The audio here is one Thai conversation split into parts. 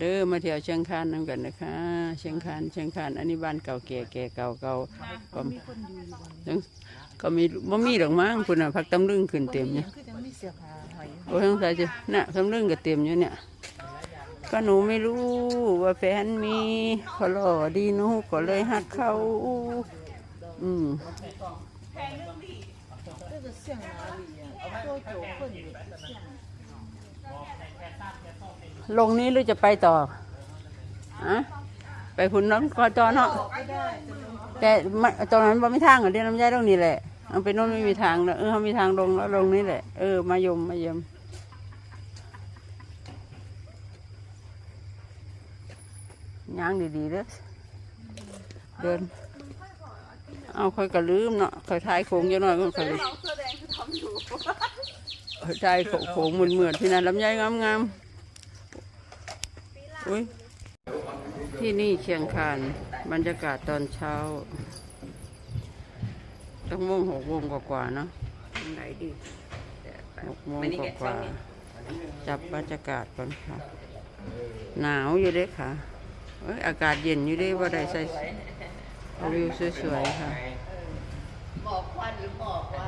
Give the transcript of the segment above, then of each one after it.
เด้อมาเที่ยวเชียงคานนํกันนะคะ เชียงคานเชียงคานอันนี้บ้านเก่าแก่แก่เก่าเก่าก็ยังก็มีบ่มีดอกมั้งคุณน่ะพักตำลึงขึ้นเต็มเนี่ย คือจังมีเสื้อผ้าหอย โอ้ยสงสัยจะน่ะตำลึงก็เต็มอยู่เนี่ย ก็หนูไม่รู้ว่าแฟนมีขอหล่อดีหนูก็เลยหักเขา อืม 这个像哪里呀？多久混的？ ลงนี้หรือจะไปต่ออะไปพุ่นน้องกอจอเนาะแต่ไม่ตรงนั้นบ่มีทางเหรอเดี๋ยวน้ำยายตรงนี้แหละเอาไปโน่นไม่มีทางแล้วเออเขามีทางลงแล้วลงนี่แหละเออมายมมายมย่างดีๆเด้อเดิน เอาค่อยกระลืมเนาะค่อยทายโค้งเยอะหน่อยก็ค่อย ลืมค่อยทายโค้งเหมือนเหมือนๆที่นั่นลำไยงามๆอุ้ยที่นี่เชียงคานบรรยากาศตอนเช้าต้องโมงหกโมงกว่าๆเนาะไหนดีหกโมงกว่าๆจับบรรยากาศก่อนค่ะ หนาวอยู่เด้ค่ะเอ้ยอากาศเย็นอยู่เด้ว่าได้ใส่วิวสวยๆค่ะบอกควันหรือบอกว่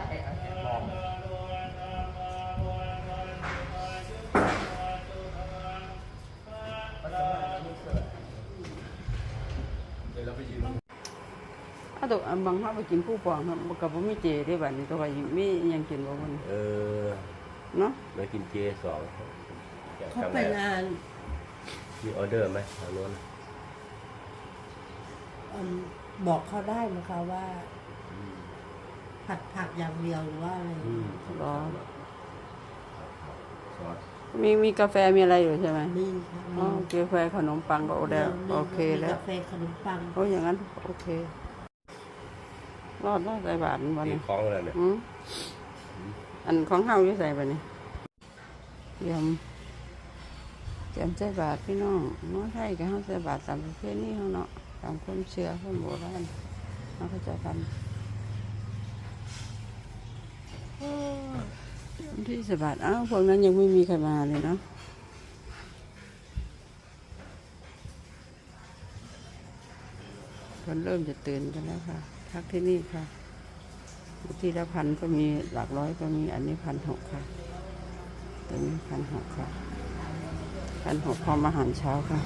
าถ้าตัวอันบางเขาไปกินผู้ปองครับกับผมไม่เจได้บัดนี้ตัวก็ยังมีหยังกินบ่มันเออเนาะมากินเจสองจากเขาทางไปไหนงานมีออเดอร์ไหมทางโน้นอืมบอกเขาได้นะคะว่า ผัดผักอย่างเดียวหรือว่าอะไรอืมรอซอสมีมีกาแฟมีอะไรอยู่ใช่ไหมนี่ค่ะอ๋อกาแฟขนมปังก็โอเดลโอเคแล้วกาแฟขนมปังโอ้ยอย่างนั้นโอเค รอดรอดใส่บาทวันมีนี้คล้องอะไรเนี่ยอืมอันของเฮาอยู่ใส่ไปนี่ยำแจมใส่บาทพี่น้องน้องไทยกับเฮาใส่บาทตามประเพณีเฮาเนาะตามความเชื่อคนโบราณเฮาเข้าใจกันวันที่สบาทอ้าวพวกนั้นยังไม่มีใครมาเลยเนาะคนเริ่มจะตื่นกันแล้วค่ะ พักที่นี่ค่ะ ที่ละพันก็มีหลักร้อยก็มีอันนี้พันหกค่ะตัวนี้พันหกค่ะพันหกพร้อมอาหารเช้าค่ะ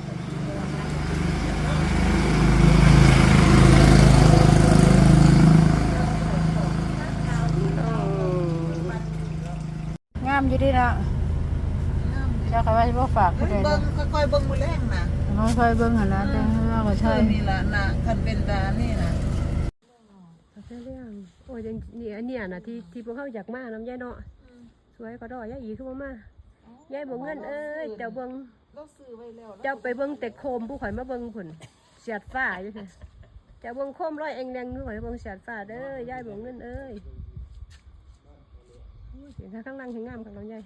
งามอยู่ดีนะเจ้าค่ะว่าจะฝากผู้ใดเบิ้นะงค่อยๆเบิ้งมือแรงนะเขาค่อยเบิ่งหันนะแต่ว่าก็เอใช่อนี่ละนะคันเป็นดานี่นะ เรื่องโอ้ยจังนี่อันเนี้ยนะที่ที่พวกเขาอยากมาน้ำยายเนาะสวยก็ดอยยายอีคือบ่มายายบ่เงินเอ้ยเจ้าเบิ่งเราซื้อไว้แล้วเจ้าไปเบิ่งแต่โคมผู้ข่อยมาเบิ่งผุนเสียดฟ้าอยู่ค่ะเจ้าเบิ่งโคมร้อยเองแดงอยู่ข่อยเบิ่งเสียดฟ้าเด้อยายบ่เงินเอ้ยโอ้ยเสียงข้างล่างเห็นงามข้างน้องยาย